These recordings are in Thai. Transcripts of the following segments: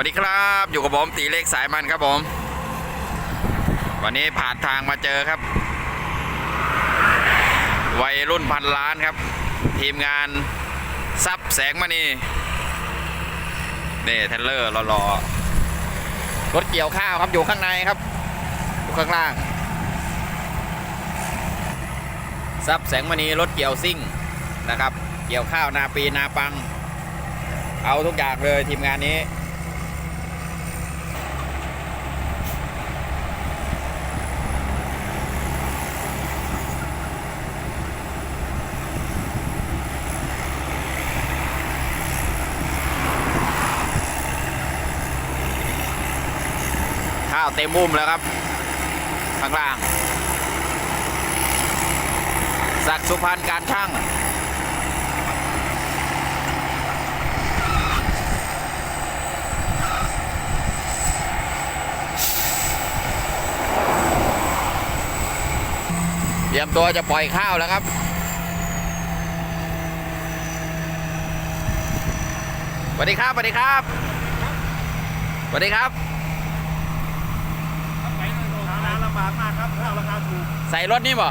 วัสดีครับ อยู่กับผมตีเล็กสายมันครับผม วันนี้ผ่านทางมาเจอครับ วัยรุ่นพันล้านครับ ทีมงานซับแสงมณีนี่เทนเลอร์รอๆรถเกี่ยวข้าวครับอยู่ข้างในครับอยู่ข้างล่างซับแสงมณีรถเกี่ยวซิ่งนะครับ เกี่ยวข้าวนาปีนาปัง เอาทุกอย่างเลยทีมงานนี้ เต็มมุมแล้วครับ ข้างล่างศักดิ์สุพรรณการช่างเตรียมตัวจะปล่อยข้าวแล้วครับ สวัสดีครับ สวัสดีครับ สวัสดีครับ ไปหาร้านลำบากมากครับข้าวราคาถูกใส่รถนี่บ่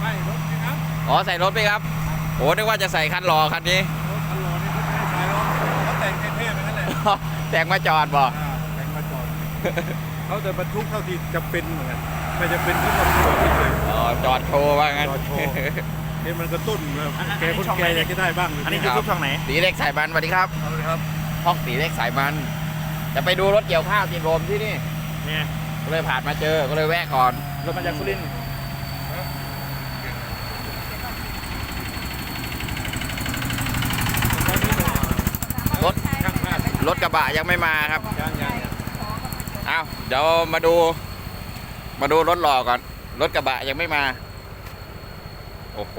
ไม่รถนี่ครับอ๋อใส่รถไหมครับโอ้นึกว่าจะใส่คันรอคันนี้รถคันโลนี่เขาไม่ให้ใช้หรอกเขาแต่งเท่ๆไปนั่นแหละแต่งมาจอดบ่อ่าแต่งมาจอดเขาจะบรรทุกเท่าที่จะเป็นเหมือนกันไม่จะเป็นที่ต้องจอดเฉยอ๋อจอดโชว์ว่างั้นจอดโชว์ๆนี่มันกระตุ้นแบบแกคนแกอยากจะได้บ้างอันนี้คยูรับทูบช่องไหนตีเล็กสายมันสวัสดีครับเอาเลยครับห้องตีเล็กสายมัน จะไปดูรถเกี่ยวข้าวติดลมที่นี่เนี่ยก็เลยผ่านมาเจอก็เลยแวะก่อน รถมาจากสุรินทร์รถช่างภาพรถกระบะยังไม่มาครับยังยังยังอ้าวเดี๋ยวมาดู มาดูรถหล่อก่อน รถกระบะยังไม่มา โอ้โห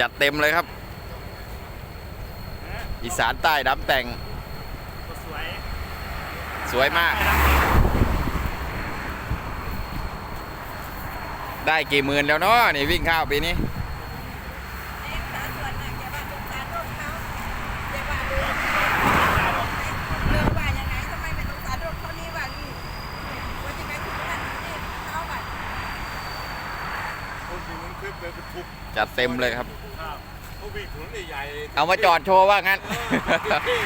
จัดเต็มเลยครับ อีสานใต้ดำแต่ง สวย สวยมาก ได้กี่หมื่นแล้วเนาะนี่วิ่งข้าวปีนี้คนที่มันคือเป็นทุกจัดเต็มเลยครับครับเขาวิ่งถนนใหญ่ๆเอามาจอดโชว์ว่างั้นเออเท่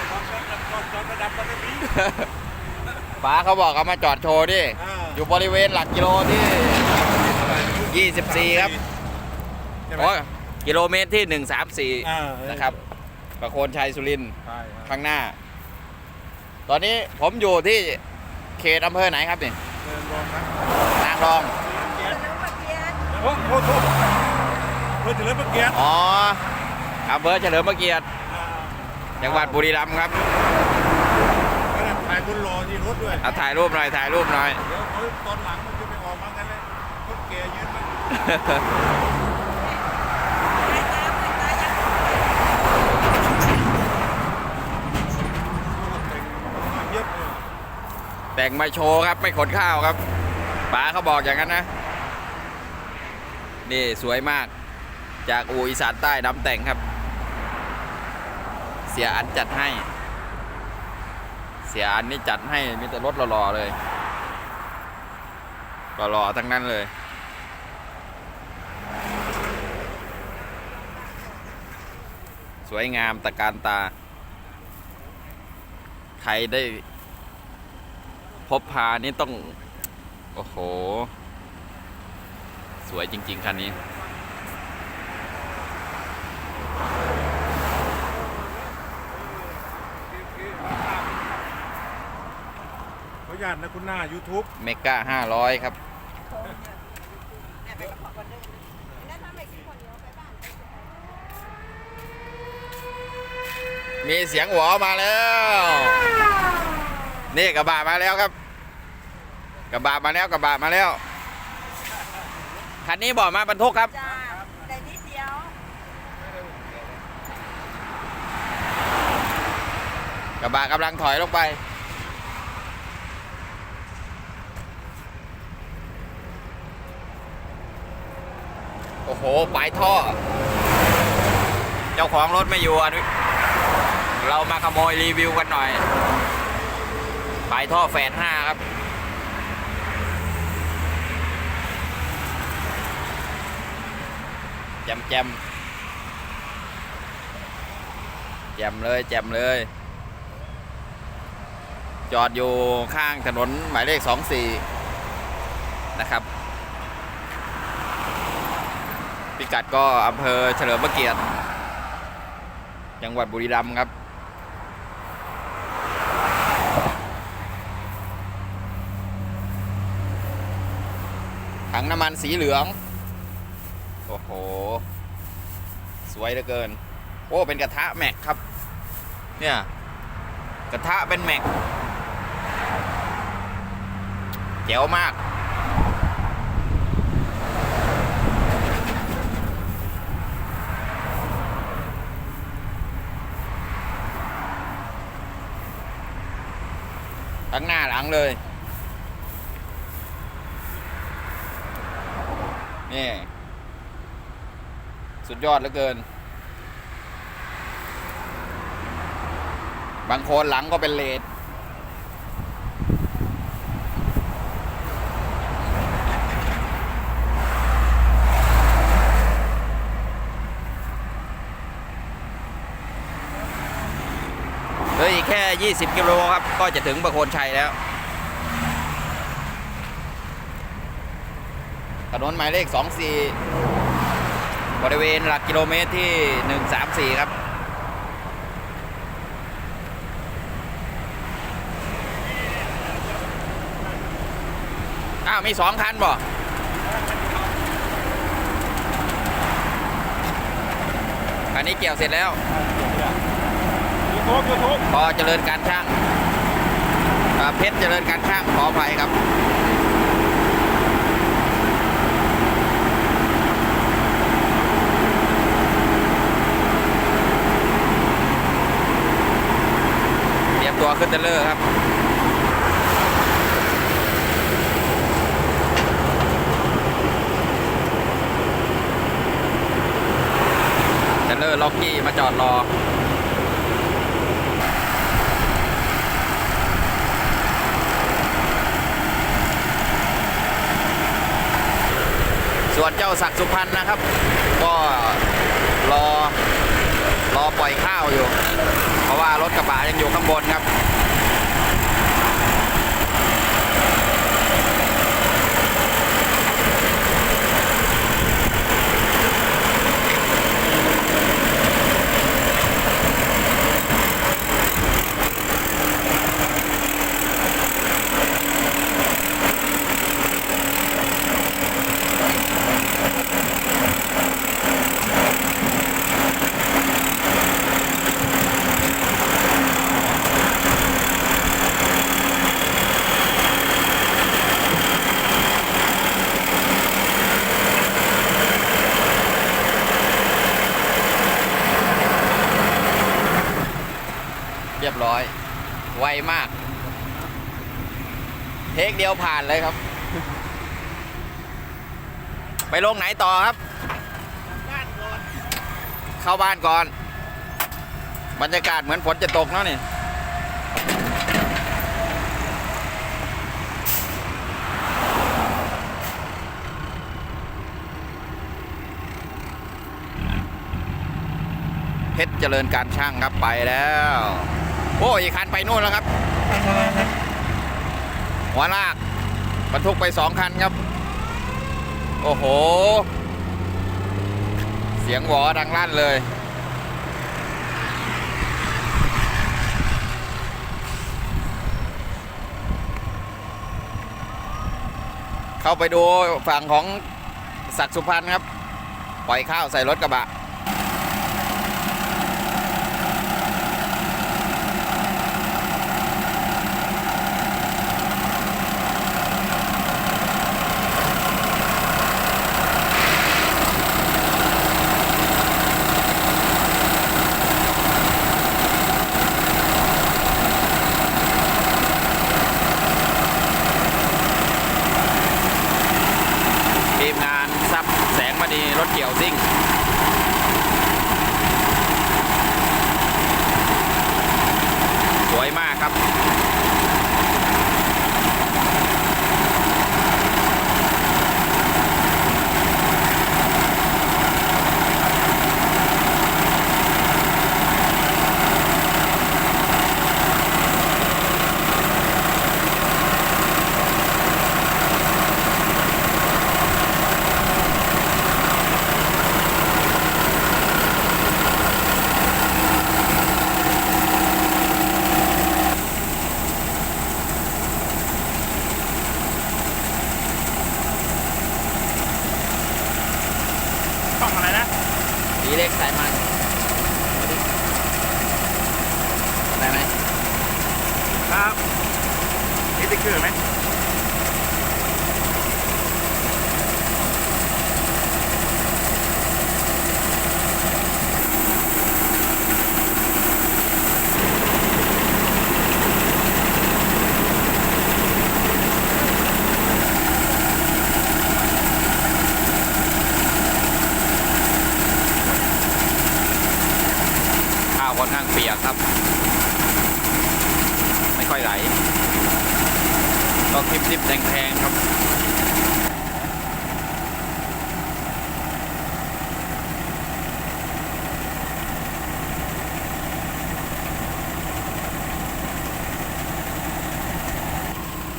ๆตอนตอนตอนตอนระดับตอนนี้ป๋าเขาบอกเอามาจอดโชว์ดิ อ่าอยู่บริเวณหลักกิโลที่ 24 ครับใช่ไหมโอ้ยกิโลเมตรที่ อ่า134 นะครับ ประโคนชัยสุรินทร์ใช่ครับข้างหน้า ตอนนี้ผมอยู่ที่เขตอำเภอไหนครับนี่เดินรองครับนางรอง โอ้โหโทษเพื่อจะเลิกเมื่อกี้อ๋ออำเภอเฉลิมพระเกียรติจังหวัดบุรีรัมย์ครับขนาดถ่าย คนรอที่รถด้วยเอาถ่ายรูปหน่อยถ่ายรูปหน่อย เดี๋ยวเขาตอนหลังมันจะไปออกมากันเลยคนแก่ยืนมันเย็บเลยแต่งมาโชว์ครับไม่ขนข้าวครับป๋าเขาบอกอย่างนั้นนะ นี่สวยมาก จากอูอีสานใต้น้ำแต่งครับ เสียอันจัดให้เสียอันนี่จัดให้มีแต่รถหล่อๆเลยหล่อๆทั้งนั้นเลยสวยงามตะการตา ใครได้ พบพานี่ต้อง โอ้โห สวยจริง ๆ คันนี้ ขออ นุญาตนะคุณหน้า YouTube เมกาห้าร้อยครับ มีเสียงหวอมาแล้ว นี่กระบะมาแล้วครับ กระบะมาแล้วกระบะมาแล้วคันนี้บอกมาบรรทุกครับจ้าแต่นิดเดียว กระบะกำลังถอยลงไป โอ้โหปลายท่อ เจ้าของรถไม่อยู่อะนุเรามาขโมยรีวิวกันหน่อย ปลายท่อแฟนห้าครับ แจมแจมแจมเลยแจมเลย จอดอยู่ข้างถนนหมายเลข 24 นะครับ พิกัดก็อำเภอเฉลิมพระเกียรติ จังหวัดบุรีรัมย์ครับ ถังน้ำมันสีเหลือง โอ้โห สวยเหลือเกิน โอ้เป็นกระทะแม็กครับ เนี่ย กระทะเป็นแม็กเจ๋วมาก ทั้งหน้าหลังเลย นี่ สุดยอดเหลือเกิน บางคนหลังก็เป็นเลด ลืออีกแค่ 20 กิโลครับ ก็จะถึงประโคนชัยแล้ว ถนนหมายเลข 24 บริเวณหลักกิโลเมตรที่ 134 ครับอ้าวมีสองคันบ่อันนี้เกี่ยวเสร็จแล้ว ทูบยูทูบพอเจริญการช่างเพชรเจริญการช่างขออภัยครับเตรียมตัวขึ้นเทรลเลอร์ครับเทรลเลอร์ล็อกกี้มาจอดรอ ส่วนเจ้าศักดิ์สุพรรณนะครับ ก็รอรอปล่อยข้าวอยู่ เพราะว่ารถกระบะยังอยู่ข้างบนครับ รียบร้อย ไวมาก เทคเดียวผ่านเลยครับ ไปลงไหนต่อครับเข้าบ้านก่อน บรรยากาศเหมือนฝนจะตกเนาะนี่เพชรเจริญการช่างครับไปแล้ว โอ้อีกคันไปนู่นแล้วครับหัวลากบรรทุกไปสองคันครับ โอ้โห เสียงหวอดังลั่นเลย เข้าไปดูฝั่งของศักดิ์สุพรรณครับ ปล่อยข้าวใส่รถกระบะ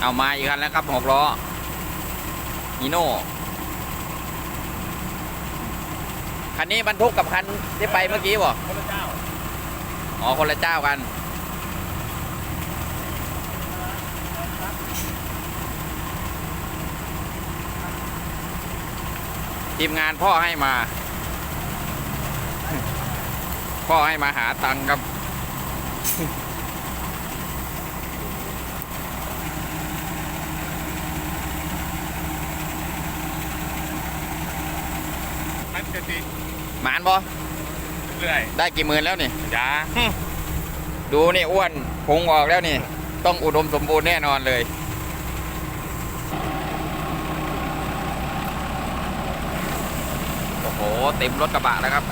เอามาอีกคันแล้วครับหกล้อฮีโน่คันนี้บรรทุกกับคันที่ไปเมื่อกี้บ่พระเจ้าอ๋อคนละเจ้ากันทีมงานพ่อให้มา พ่อให้มาหาตังค์ครับ จะติดหมานบ่เรื่อยได้กี่หมื่นแล้วนี่จ้าดูนี่อ้วนพุงออกแล้วนี่ ต้องอุดมสมบูรณ์แน่นอนเลย โอ้โห เต็มรถกระบะแล้วครับ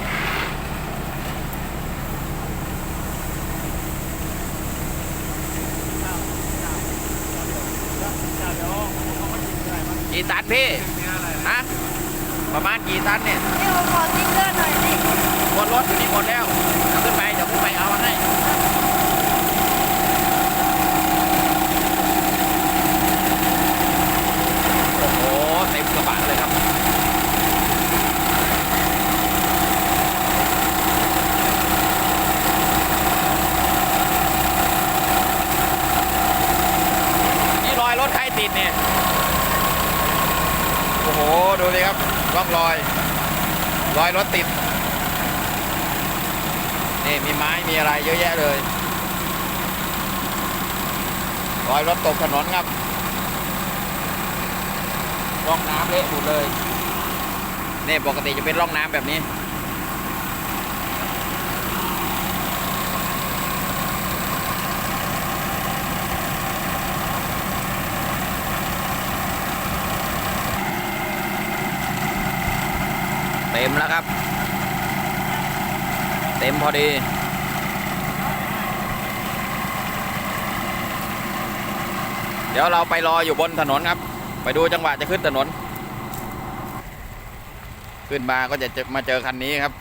กี่ตันพี่ฮะ ประมาณกี่ตันเนี่ยนี่ผมขอติ๊กเกอร์หน่อยดิบนรถอยู่นี่หมดแล้วเอาขึ้นไปเดี๋ยวขึ้นไปเอามาให้โอ้โหเต็มกระบะเลยครับนี่รอยรถใครติดเนี่ยโอ้โหดูสิครับ ร่องรอย รอยรถติด นี่มีไม้มีอะไรเยอะแยะเลย รอยรถตกถนนครับร่องน้ำเละหมดเลย นี่ปกติจะเป็นร่องน้ำแบบนี้ มแล้วครับ เต็มพอดีเดี๋ยวเราไปรออยู่บนถนนครับ ไปดูจังหวะจะขึ้นถนน ขึ้นมาก็จะมาเจอคันนี้ครับ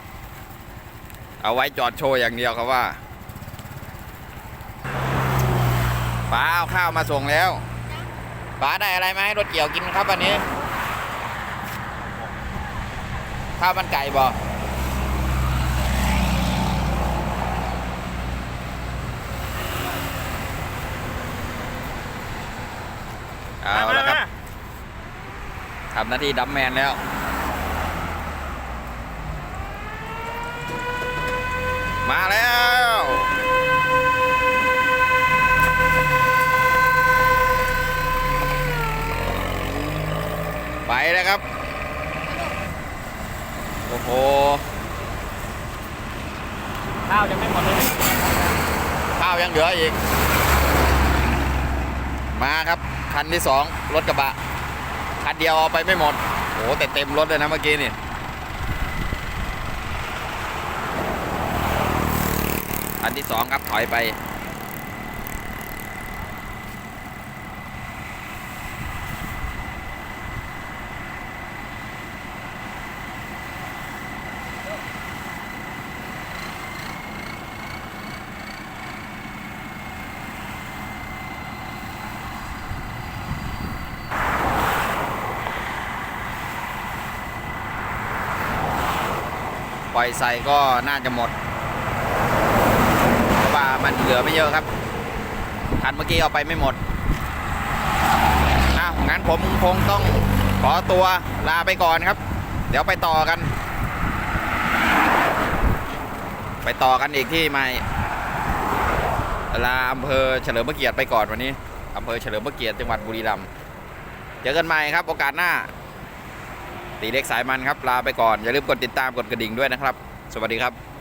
เอาไว้จอดโชว์อย่างเดียวครับว่าป้าเอาข้าวมาส่งแล้วป้าได้อะไรมาให้รถเกี่ยวกินครับวันนี้ ข้าวมันไก่บอเอาละครับทำหน้าที่ดัมแมนแล้วมาแล้ว ไปแล้วครับ โอ้โหข้าวยังไม่หมดเลยข้าวยังเหลืออีก มาครับ คันที่สองรถกระบะ คันเดียวเอาไปไม่หมด โอ้โหแต่เต็มรถเลยนะเมื่อกี้นี่คันที่สองครับถอยไป อยใส่ก็น่าจะหมดเพราะว่ามันเหลือไม่เยอะครับคันเมื่อกี้เอาไปไม่หมดอ้าวงั้นผมคงต้องขอตัวลาไปก่อนครับ เดี๋ยวไปต่อกัน ไปต่อกันอีกที่ใหม่ลาอำเภอเฉลิมพระเกียรติไปก่อนวันนี้อำเภอเฉลิมพระเกียรติจังหวัดบุรีรัมย์เจอกันใหม่ครับ โอกาสหน้า ตีเล็กสายมันครับลาไปก่อนอย่าลืมกดติดตามกดกระดิ่งด้วยนะครับ สวัสดีครับ